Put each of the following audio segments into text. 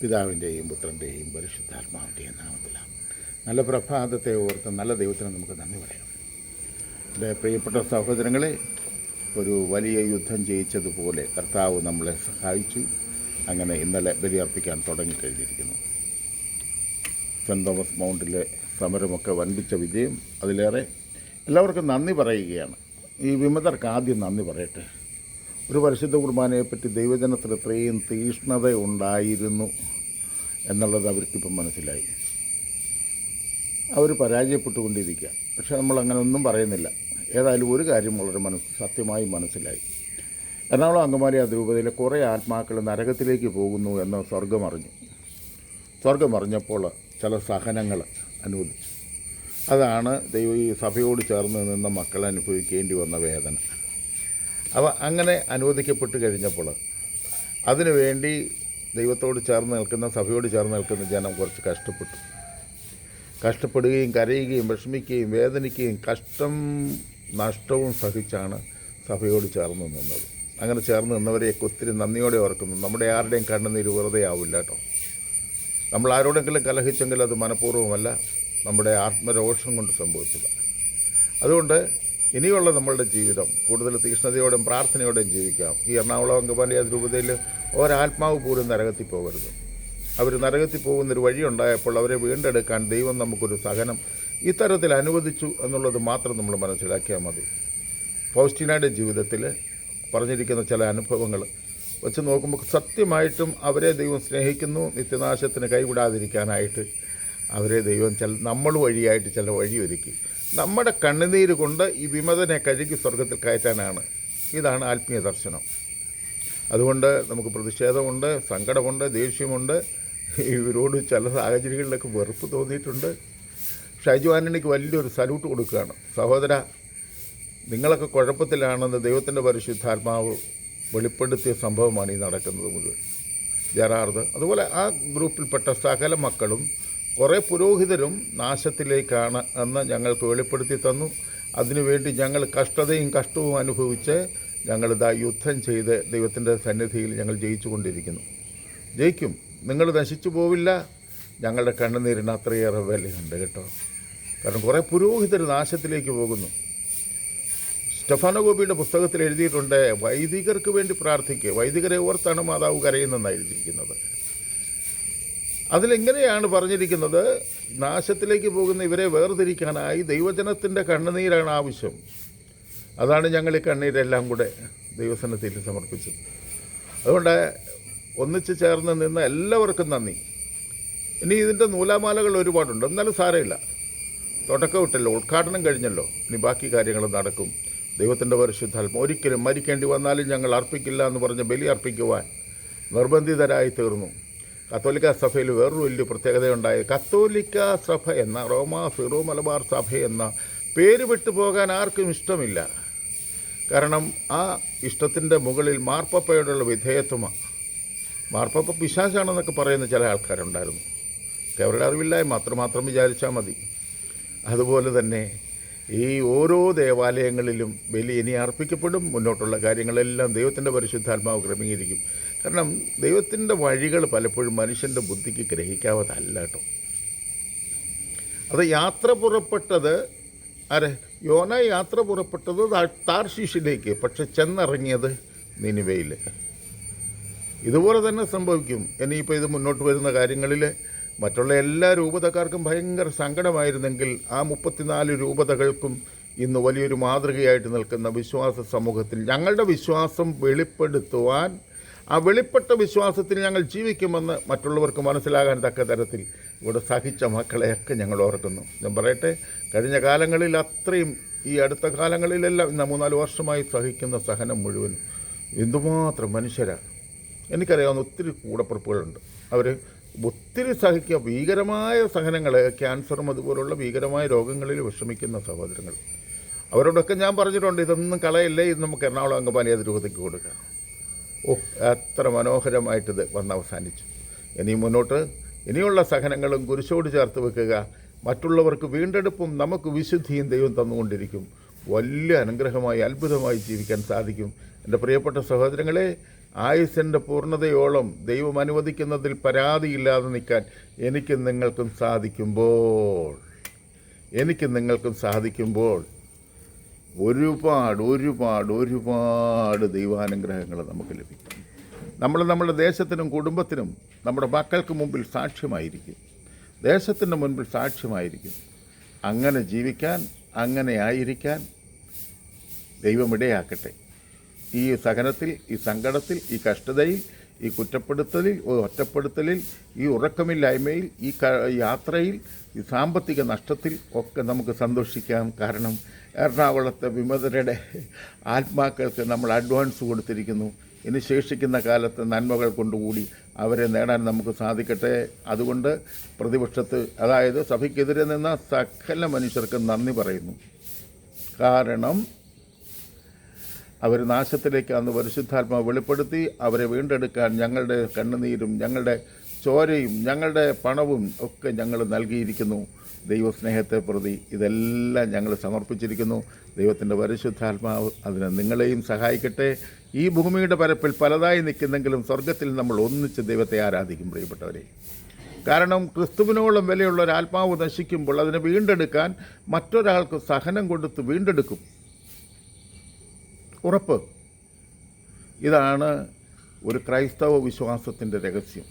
പിതാവിന്റെയും പുത്രന്റെയും പരിശുദ്ധാത്മാവിന്റെയും നാമത്തിലാണ് നല്ല പ്രഭാതത്തെ ഓർത്ത് നല്ല ദൈവത്തിന് നമുക്ക് നന്ദി പറയാം. എന്റെ പ്രിയപ്പെട്ട സഹോദരങ്ങളെ ഒരു വലിയ യുദ്ധം ജയിച്ചതുപോലെ കർത്താവ് നമ്മളെ സഹായിച്ചു. അങ്ങനെ ഇന്നലെ ബലിയർപ്പിക്കാൻ തുടങ്ങിക്കഴിഞ്ഞിരിക്കുന്നു. സെന്റ് തോമസ് മൗണ്ടിലെ സമരമൊക്കെ വൻപിച്ച വിജയം അതിലേറെ എല്ലാവർക്കും നന്ദി പറയുകയാണ്. ഈ വിമതർക്ക് ആദ്യം നന്ദി പറയട്ടെ. ഒരു പരിശുദ്ധ കുർബാനയെപ്പറ്റി ദൈവജനത്തിൽ ഇത്രയും തീഷ്ണത ഉണ്ടായിരുന്നു എന്നുള്ളത് അവർക്കിപ്പം മനസ്സിലായി. അവർ പരാജയപ്പെട്ടുകൊണ്ടിരിക്കുക. പക്ഷെ നമ്മൾ അങ്ങനെ ഒന്നും പറയുന്നില്ല. ഏതായാലും ഒരു കാര്യം വളരെ മനസ്സ് സത്യമായി മനസ്സിലായി. എറണാകുളം അങ്കമാലി അതിരൂപതയിലെ കുറേ ആത്മാക്കൾ നരകത്തിലേക്ക് പോകുന്നു എന്ന് സ്വർഗം അറിഞ്ഞു. സ്വർഗം അറിഞ്ഞപ്പോൾ ചില സഹനങ്ങൾ അനുവദിച്ചു. അതാണ് ദൈവം ഈ സഭയോട് ചേർന്ന് നിന്ന മക്കൾ അനുഭവിക്കേണ്ടി വന്ന വേദന. അവ അങ്ങനെ അനുവദിക്കപ്പെട്ട് കഴിഞ്ഞപ്പോൾ അതിനുവേണ്ടി ദൈവത്തോട് ചേർന്ന് നിൽക്കുന്ന സഭയോട് ചേർന്ന് നിൽക്കുന്ന ജനം കുറച്ച് കഷ്ടപ്പെട്ടു. കഷ്ടപ്പെടുകയും കരയുകയും വിഷമിക്കുകയും വേദനിക്കുകയും കഷ്ടം നഷ്ടവും സഹിച്ചാണ് സഭയോട് ചേർന്ന് നിന്നത്. അങ്ങനെ ചേർന്ന് നിന്നവരെയൊക്കെ ഒത്തിരി നന്ദിയോടെ ഓർക്കുന്നു. നമ്മുടെ ആരുടെയും കണ്ണുനീര് വെറുതെ ആവില്ല കേട്ടോ. നമ്മൾ ആരോടെങ്കിലും കലഹിച്ചെങ്കിൽ അത് മനഃപൂർവമല്ല. നമ്മുടെ ആത്മരോഷം കൊണ്ട് സംഭവിച്ചതാണ്. അതുകൊണ്ട് ഇനിയുള്ള നമ്മളുടെ ജീവിതം കൂടുതൽ തീക്ഷ്ണതയോടും പ്രാർത്ഥനയോടെയും ജീവിക്കാം. ഈ എറണാകുളം അങ്കമാലി അതിരൂപതയിൽ ഒരാത്മാവ് പോലും നരകത്തിൽ പോകരുത്. അവർ നരകത്തിൽ പോകുന്നൊരു വഴിയുണ്ടായപ്പോൾ അവരെ വീണ്ടെടുക്കാൻ ദൈവം നമുക്കൊരു സഹനം ഇത്തരത്തിൽ അനുവദിച്ചു എന്നുള്ളത് മാത്രം നമ്മൾ മനസ്സിലാക്കിയാൽ മതി. ഫൗസ്റ്റിനയുടെ ജീവിതത്തിൽ പറഞ്ഞിരിക്കുന്ന ചില അനുഭവങ്ങൾ വെച്ച് നോക്കുമ്പോൾ സത്യമായിട്ടും അവരെ ദൈവം സ്നേഹിക്കുന്നു നിത്യനാശത്തിന് കൈവിടാതിരിക്കാനായിട്ട് അവരെ ദൈവം ചില നമ്മൾ വഴിയായിട്ട് ചില വഴിയൊരുക്കി. നമ്മുടെ കണ്ണുനീര് കൊണ്ട് ഈ വിമതനെ കഴുകി സ്വർഗത്തിൽ കയറ്റാനാണ്. ഇതാണ് ആത്മീയ ദർശനം. അതുകൊണ്ട് നമുക്ക് പ്രതിഷേധമുണ്ട് സങ്കടമുണ്ട് ദേഷ്യമുണ്ട്. ഇവരോട് ചില സാഹചര്യങ്ങളിലൊക്കെ വെറുപ്പ് തോന്നിയിട്ടുണ്ട്. ഷൈജു ആന്റണിക്ക് വലിയൊരു സല്യൂട്ട് കൊടുക്കുകയാണ്. സഹോദര നിങ്ങളൊക്കെ കുഴപ്പത്തിലാണെന്ന് ദൈവത്തിന്റെ പരിശുദ്ധാത്മാവ് വെളിപ്പെടുത്തിയ സംഭവമാണ് ഈ നടക്കുന്നത് മുഴുവൻ. ജറാർദ് അതുപോലെ ആ ഗ്രൂപ്പിൽപ്പെട്ട സകല മക്കളും കുറേ പുരോഹിതരും നാശത്തിലേക്കാണ് എന്ന് ഞങ്ങൾക്ക് വെളിപ്പെടുത്തി തന്നു. അതിനുവേണ്ടി ഞങ്ങൾ കഷ്ടതയും കഷ്ടവും അനുഭവിച്ച് ഞങ്ങളിതാ യുദ്ധം ചെയ്ത് ദൈവത്തിന്റെ സന്നിധിയിൽ ഞങ്ങൾ ജയിച്ചു കൊണ്ടിരിക്കുന്നു ജയിക്കും. നിങ്ങൾ നശിച്ചു പോവില്ല. ഞങ്ങളുടെ കണ്ണുനീരിന് അത്രയേറെ വിലയുണ്ട് കേട്ടോ. കാരണം കുറേ പുരോഹിതർ നാശത്തിലേക്ക് പോകുന്നു. സ്റ്റെഫാനോ ഗോപിയുടെ പുസ്തകത്തിൽ എഴുതിയിട്ടുണ്ട് വൈദികർക്ക് വേണ്ടി പ്രാർത്ഥിക്കുക വൈദികരെ ഓർത്താണ് മാതാവ് കരയുന്നെന്നാണ് എഴുതിയിരിക്കുന്നത്. അതിലെങ്ങനെയാണ് പറഞ്ഞിരിക്കുന്നത്? നാശത്തിലേക്ക് പോകുന്ന ഇവരെ വേർതിരിക്കാനായി ദൈവജനത്തിന്റെ കണ്ണുനീരാണ് ആവശ്യം. അതാണ് ഞങ്ങൾ ഈ കണ്ണീരെല്ലാം കൂടെ ദൈവസനത്തിൽ സമർപ്പിച്ചത്. അതുകൊണ്ട് ഒന്നിച്ച് ചേർന്ന് നിന്ന് എല്ലാവർക്കും നന്ദി. ഇനി ഇതിന്റെ നൂലാമാലകൾ ഒരുപാടുണ്ട്. എന്നാലും സാരമില്ല. തുടക്കം ഇട്ടല്ലോ. ഉദ്ഘാടനം കഴിഞ്ഞല്ലോ. ഇനി ബാക്കി കാര്യങ്ങൾ നടക്കും. ദൈവത്തിന്റെ പരിശുദ്ധാത്മ ഒരിക്കലും മരിക്കേണ്ടി വന്നാലും ഞങ്ങൾ അർപ്പിക്കില്ല എന്ന് പറഞ്ഞ് ബലി അർപ്പിക്കുവാൻ നിർബന്ധിതരായി തീർന്നു. കത്തോലിക്ക സഭയിൽ വേറൊരു വലിയ പ്രത്യേകതയുണ്ടായി. കത്തോലിക്ക സഭ എന്ന റോമ ഫിറോ മലബാർ സഭ എന്ന പേര് വിട്ടു പോകാൻ ആർക്കും ഇഷ്ടമില്ല. കാരണം ആ ഇഷ്ടത്തിന്റെ മുകളിൽ മാർപ്പപ്പയോടുള്ള വിധേയത്വമാണ് മാർപ്പപ്പ പിശാചാണെന്നൊക്കെ പറയുന്ന ചില ആൾക്കാരുണ്ടായിരുന്നു. അവരുടെ അറിവില്ലായ്മ അത്രമാത്രം വിചാരിച്ചാൽ മതി. അതുപോലെ തന്നെ ഈ ഓരോ ദേവാലയങ്ങളിലും ബലി ഇനി അർപ്പിക്കപ്പെടും. മുന്നോട്ടുള്ള കാര്യങ്ങളെല്ലാം ദൈവത്തിന്റെ പരിശുദ്ധാത്മാവ് ക്രമീകരിക്കും. കാരണം ദൈവത്തിന്റെ വഴികൾ പലപ്പോഴും മനുഷ്യന്റെ ബുദ്ധിക്ക് ഗ്രഹിക്കാവതല്ല കേട്ടോ. അത് യാത്ര പുറപ്പെട്ടത് ആരെ? യോന യാത്ര പുറപ്പെട്ടത് താർശീഷിലേക്ക് പക്ഷെ ചെന്നിറങ്ങിയത് നിനിവയിൽ ഇതുപോലെ തന്നെ സംഭവിക്കും. ഇനിയിപ്പോൾ ഇത് മുന്നോട്ട് വരുന്ന കാര്യങ്ങളിൽ മറ്റുള്ള എല്ലാ രൂപതക്കാർക്കും ഭയങ്കര സങ്കടമായിരുന്നെങ്കിൽ ആ മുപ്പത്തിനാല് രൂപതകൾക്കും ഇന്ന് വലിയൊരു മാതൃകയായിട്ട് നിൽക്കുന്ന വിശ്വാസ സമൂഹത്തിൽ ഞങ്ങളുടെ വിശ്വാസം വെളിപ്പെടുത്തുവാൻ ആ വെളിപ്പെട്ട വിശ്വാസത്തിൽ ഞങ്ങൾ ജീവിക്കുമെന്ന് മറ്റുള്ളവർക്ക് മനസ്സിലാകാൻ തക്ക തരത്തിൽ ഇവിടെ സഹിച്ച മക്കളെയൊക്കെ ഞങ്ങൾ ഓർക്കുന്നു. ഞാൻ പറയട്ടെ കഴിഞ്ഞ കാലങ്ങളിൽ അത്രയും ഈ അടുത്ത കാലങ്ങളിലെല്ലാം ഇന്ന് മൂന്നാൽ വർഷമായി സഹിക്കുന്ന സഹനം മുഴുവൻ എന്തുമാത്രം മനുഷ്യരാണ്. എനിക്കറിയാവുന്ന ഒത്തിരി കൂടപ്പുറപ്പുകളുണ്ട്. അവർ ഒത്തിരി സഹിക്കുക. ഭീകരമായ സഹനങ്ങൾ ക്യാൻസറും അതുപോലുള്ള ഭീകരമായ രോഗങ്ങളിൽ വിഷമിക്കുന്ന സഹോദരങ്ങൾ. അവരോടൊക്കെ ഞാൻ പറഞ്ഞിട്ടുണ്ട് ഇതൊന്നും കളയല്ലേ ഇത് നമുക്ക് എറണാകുളം അങ്കമാലി അതിരൂപതയ്ക്ക് കൊടുക്കാം. ഓ എത്ര മനോഹരമായിട്ടിത് വന്ന് അവസാനിച്ചു. ഇനി മുന്നോട്ട് ഇനിയുള്ള സഹനങ്ങളും കുരിശോട് ചേർത്ത് വെക്കുക. മറ്റുള്ളവർക്ക് വീണ്ടെടുപ്പും നമുക്ക് വിശുദ്ധിയും ദൈവം തന്നുകൊണ്ടിരിക്കും. വലിയ അനുഗ്രഹമായി അത്ഭുതമായി ജീവിക്കാൻ സാധിക്കും. എന്റെ പ്രിയപ്പെട്ട സഹോദരങ്ങളെ ആയുസിന്റെ പൂർണതയോളം ദൈവം അനുവദിക്കുന്നതിൽ പരാതിയില്ലാതെ നിൽക്കാൻ എനിക്കും നിങ്ങൾക്കും സാധിക്കുമ്പോൾ എനിക്കും നിങ്ങൾക്കും സാധിക്കുമ്പോൾ ഒരുപാട് ഒരുപാട് ഒരുപാട് ദൈവാനുഗ്രഹങ്ങൾ നമുക്ക് ലഭിക്കും. നമ്മൾ നമ്മുടെ ദേശത്തിനും കുടുംബത്തിനും നമ്മുടെ മക്കൾക്ക് മുമ്പിൽ സാക്ഷ്യമായിരിക്കും. ദേശത്തിന്റെ മുൻപിൽ സാക്ഷ്യമായിരിക്കും. അങ്ങനെ ജീവിക്കാൻ അങ്ങനെ ആയിരിക്കാൻ ദൈവം ഇടയാക്കട്ടെ. ഈ സഹനത്തിൽ ഈ സങ്കടത്തിൽ ഈ കഷ്ടതയിൽ ഈ കുറ്റപ്പെടുത്തലിൽ ഒറ്റപ്പെടുത്തലിൽ ഈ ഉറക്കമില്ലായ്മയിൽ ഈ യാത്രയിൽ ഈ സാമ്പത്തിക നഷ്ടത്തിൽ ഒക്കെ നമുക്ക് സന്തോഷിക്കാം കാരണം എറണാകുളത്തെ വിമതരുടെ ആത്മാക്കൾക്ക് നമ്മൾ അഡ്വാൻസ് കൊടുത്തിരിക്കുന്നു. ഇനി ശേഷിക്കുന്ന കാലത്ത് നന്മകൾ കൊണ്ടുകൂടി അവരെ നേടാൻ നമുക്ക് സാധിക്കട്ടെ. അതുകൊണ്ട് പ്രതിപക്ഷത്ത് അതായത് സഭയ്ക്കെതിരെ നിന്ന സകല മനുഷ്യർക്കും നന്ദി പറയുന്നു. കാരണം അവർ നാശത്തിലേക്ക് അന്ന് പരിശുദ്ധാത്മാവ് വെളിപ്പെടുത്തി അവരെ വീണ്ടെടുക്കാൻ ഞങ്ങളുടെ കണ്ണുനീരും ഞങ്ങളുടെ ചോരയും ഞങ്ങളുടെ പണവും ഒക്കെ ഞങ്ങൾ നൽകിയിരിക്കുന്നു. ദൈവസ്നേഹത്തെ പ്രതി ഇതെല്ലാം ഞങ്ങൾ സമർപ്പിച്ചിരിക്കുന്നു. ദൈവത്തിന്റെ പരിശുദ്ധാത്മാവ് അതിന് നിങ്ങളെയും സഹായിക്കട്ടെ. ഈ ഭൂമിയുടെ പരപ്പിൽ പലതായി നിൽക്കുന്നെങ്കിലും സ്വർഗത്തിൽ നമ്മൾ ഒന്നിച്ച് ദൈവത്തെ ആരാധിക്കും പ്രിയപ്പെട്ടവരെ. കാരണം ക്രിസ്തുവിനോളം വിലയുള്ള ഒരു ആത്മാവ് നശിക്കുമ്പോൾ അതിനെ വീണ്ടെടുക്കാൻ മറ്റൊരാൾക്ക് സഹനം കൊടുത്ത് വീണ്ടെടുക്കും. ഉറപ്പ്. ഇതാണ് ഒരു ക്രൈസ്തവ വിശ്വാസത്തിന്റെ രഹസ്യം.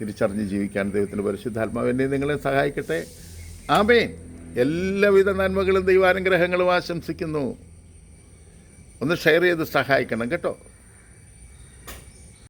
തിരിച്ചറിഞ്ഞ് ജീവിക്കാൻ ദൈവത്തിന്റെ പരിശുദ്ധാത്മാവ് എന്നെ നിങ്ങളെ സഹായിക്കട്ടെ. ആമേൻ. എല്ലാവിധ നന്മകളും ദൈവാനുഗ്രഹങ്ങളും ആശംസിക്കുന്നു. ഒന്ന് ഷെയർ ചെയ്ത് സഹായിക്കണം കേട്ടോ.